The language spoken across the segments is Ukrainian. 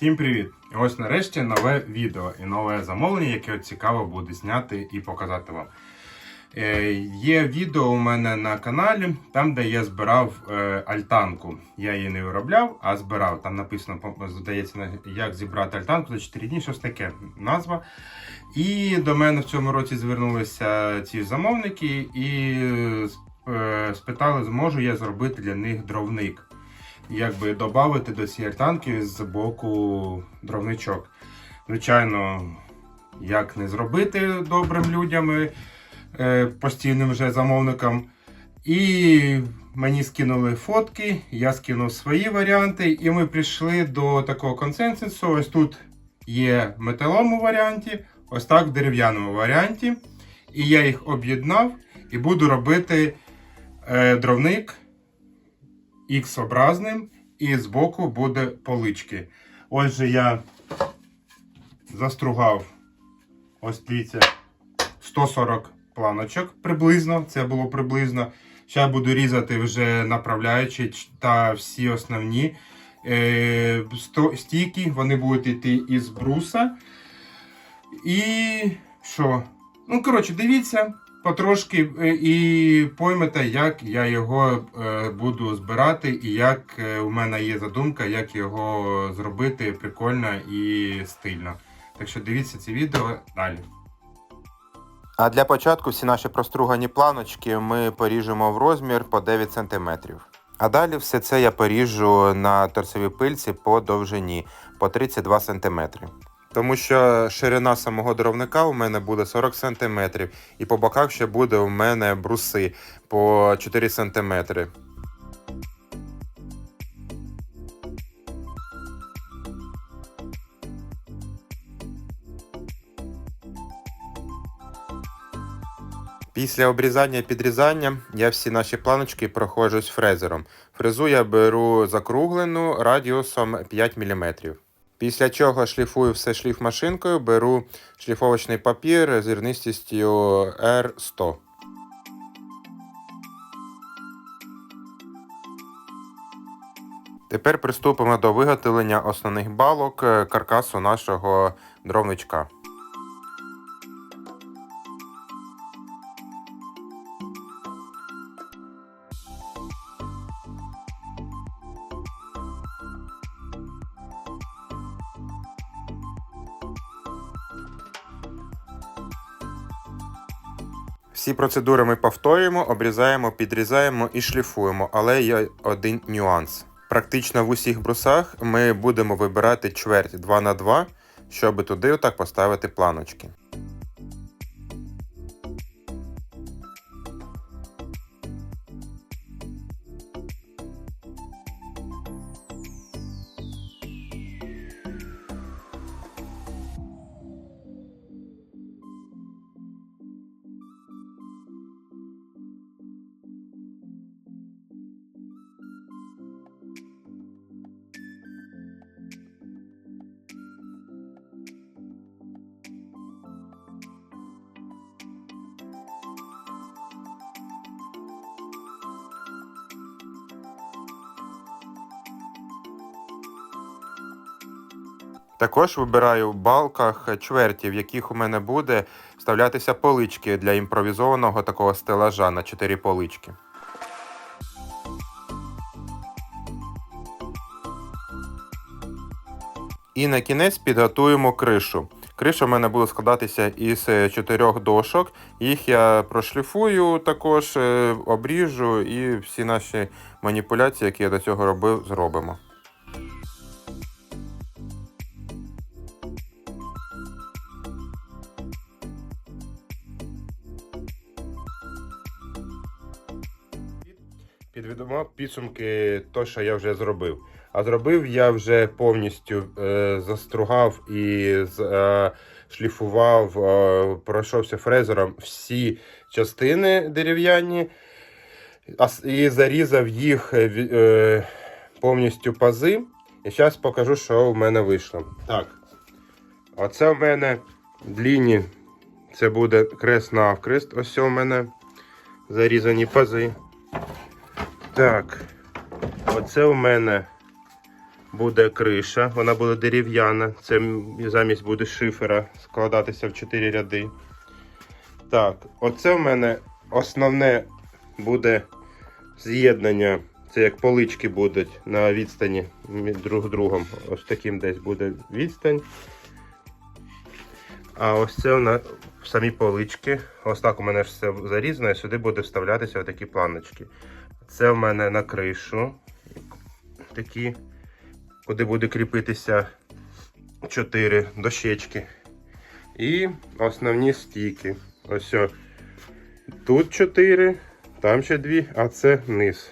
Всім привіт! Ось нарешті нове відео і нове замовлення, яке цікаво буде зняти і показати вам. Е, є відео у мене на каналі, там де я збирав е, альтанку. Я її не виробляв, а збирав. Там написано, здається, як зібрати альтанку за 4 дні, щось таке назва. І до мене в цьому році звернулися ці замовники і е, спитали, зможу я зробити для них дровник якби додати до цієї альтанки з боку дровничок. Звичайно, як не зробити добрим людям, е, постійним вже замовникам. І мені скинули фотки, я скинув свої варіанти, і ми прийшли до такого консенсусу. Ось тут є в металовому варіанті, ось так в дерев'яному варіанті. І я їх об'єднав і буду робити е, дровник X-образним, і збоку буде полички. Ось же я застругав, ось дивіться, 140 планочок приблизно. Це було приблизно. Зараз буду різати вже направляючи та всі основні е, стійки. Вони будуть йти із бруса. І що? Ну, коротше, дивіться потрошки е, і поймете, як я його е, буду збирати, і як е, у мене є задумка, як його зробити прикольно і стильно. Так що дивіться це відео далі. А для початку всі наші простругані планочки ми поріжемо в розмір по 9 см. А далі все це я поріжу на торцевій пильці по довжині по 32 см. Тому що ширина самого дровника у мене буде 40 см, і по боках ще буде у мене бруси по 4 см. Після обрізання і підрізання я всі наші планочки проходжусь фрезером. Фрезу я беру закруглену радіусом 5 мм. Після чого шліфую все шліфмашинкою, беру шліфовочний папір зірнистістю R100. Тепер приступимо до виготовлення основних балок е, каркасу нашого дровничка. Всі процедури ми повторюємо, обрізаємо, підрізаємо і шліфуємо, але є один нюанс. Практично в усіх брусах ми будемо вибирати чверть 2 на 2 щоб туди отак поставити планочки. Також вибираю в балках чверті, в яких у мене буде вставлятися полички для імпровізованого такого стелажа на 4 полички. І на кінець підготуємо кришу. Криша в мене буде складатися із е, чотирьох дошок. Їх я прошліфую також, е, обріжу і всі наші маніпуляції, які я до цього робив, зробимо. Підведемо підсумки то, що я вже зробив. А зробив я вже повністю е, застругав і е, шліфував, е, пройшовся фрезером всі частини дерев'яні і зарізав їх е, е, повністю пази. І зараз покажу, що в мене вийшло. Так. Оце в мене длінні. Це буде крест навкрест. Ось у мене зарізані пази. Так, оце у мене буде криша, вона буде дерев'яна. Це замість буде шифера складатися в 4 ряди. Так, оце в мене основне буде з'єднання. Це як полички будуть на відстані друг другом. Ось таким десь буде відстань. А ось це на самі полички. Ось так у мене ж все зарізано, і сюди буде вставлятися отакі планочки. Це в мене на кришу. Такі, куди буде кріпитися 4 дощечки. І основні стійки. Ось о, тут 4, там ще 2, а це низ.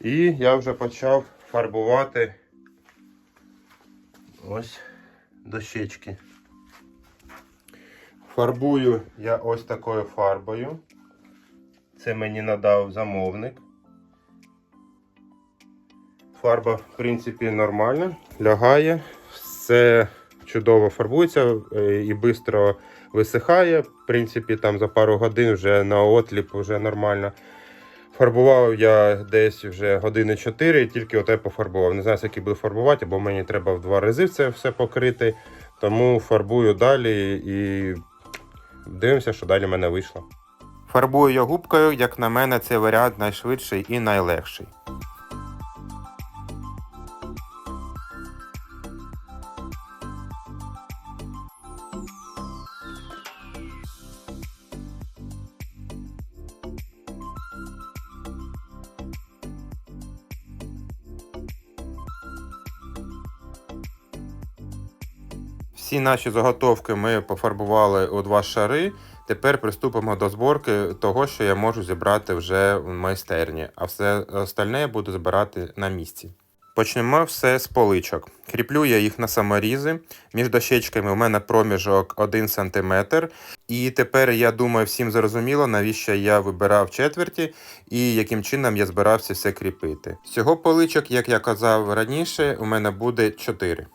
І я вже почав фарбувати ось дощечки. Фарбую я ось такою фарбою. Це мені надав замовник. Фарба, в принципі, нормальна, лягає, все чудово фарбується е, і швидко висихає. В принципі, там за пару годин вже на отліп вже нормально. Фарбував я десь вже години 4 і тільки оте пофарбував. Не знаю, скільки буду фарбувати, бо мені треба в два рази це все покрити. Тому фарбую далі і дивимося, що далі в мене вийшло. Фарбую я губкою, як на мене, цей варіант найшвидший і найлегший. Всі наші заготовки ми пофарбували у два шари. Тепер приступимо до зборки того, що я можу зібрати вже в майстерні, а все остальне я буду збирати на місці. Почнемо все з поличок. Кріплю я їх на саморізи. Між дощечками у мене проміжок 1 см. І тепер я думаю, всім зрозуміло, навіщо я вибирав четверті і яким чином я збирався все кріпити. Всього поличок, як я казав раніше, у мене буде 4.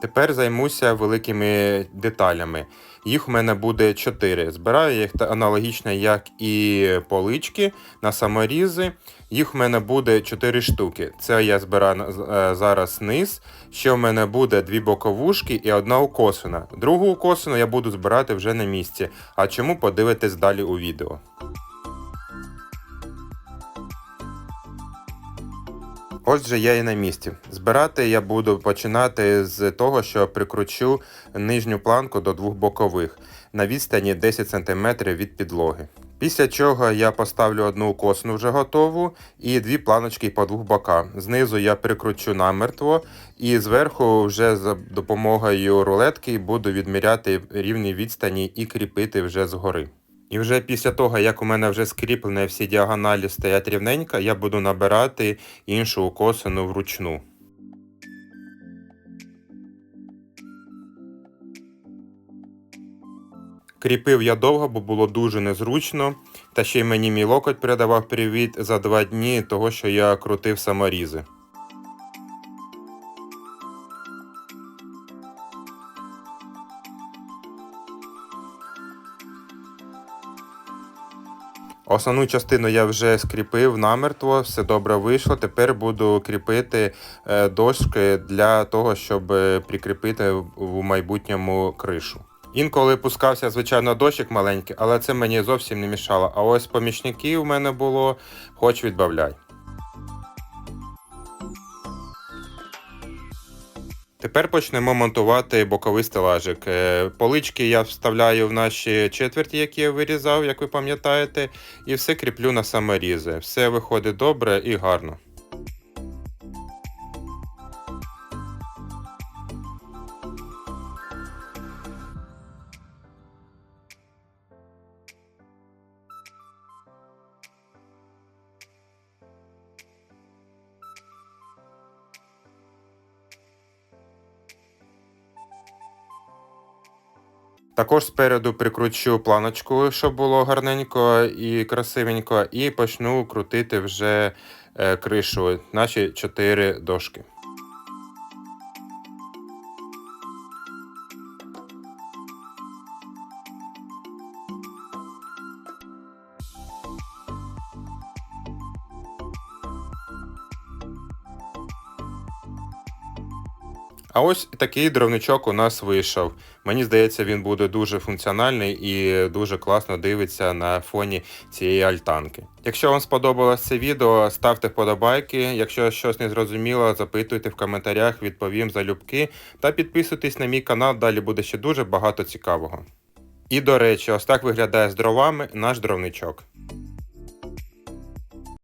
Тепер займуся великими деталями. Їх у мене буде 4. Збираю їх аналогічно, як і полички на саморізи. Їх у мене буде 4 штуки. Це я збираю е, зараз низ. Ще в мене буде дві боковушки і одна укосина. Другу укосину я буду збирати вже на місці. А чому подивитесь далі у відео. Отже, я і на місці. Збирати я буду починати з того, що прикручу нижню планку до двох бокових на відстані 10 см від підлоги. Після чого я поставлю одну косну вже готову і дві планочки по двох боках. Знизу я прикручу намертво і зверху вже за допомогою рулетки буду відміряти рівні відстані і кріпити вже згори. І вже після того, як у мене вже скріплені всі діагоналі стоять рівненько, я буду набирати іншу укосину вручну. Кріпив я довго, бо було дуже незручно, та ще й мені мій локоть передавав привіт за два дні того, що я крутив саморізи. Основну частину я вже скріпив намертво, все добре вийшло. Тепер буду кріпити е, дошки для того, щоб прикріпити в- в майбутньому кришу. Інколи пускався, звичайно, дощик маленький, але це мені зовсім не мішало. А ось помічників у мене було, хоч відбавляй. Тепер почнемо монтувати боковий стелажик. Е, Полички я вставляю в наші четверті, які я вирізав, як ви пам'ятаєте, і все кріплю на саморізи. Все виходить добре і гарно. Також спереду прикручу планочку, щоб було гарненько і красивенько, і почну крутити вже е, кришу, наші чотири дошки. А ось такий дровничок у нас вийшов. Мені здається, він буде дуже функціональний і дуже класно дивиться на фоні цієї альтанки. Якщо вам сподобалось це відео, ставте вподобайки. Якщо щось не зрозуміло, запитуйте в коментарях, відповім залюбки. Та підписуйтесь на мій канал, далі буде ще дуже багато цікавого. І до речі, ось так виглядає з дровами наш дровничок.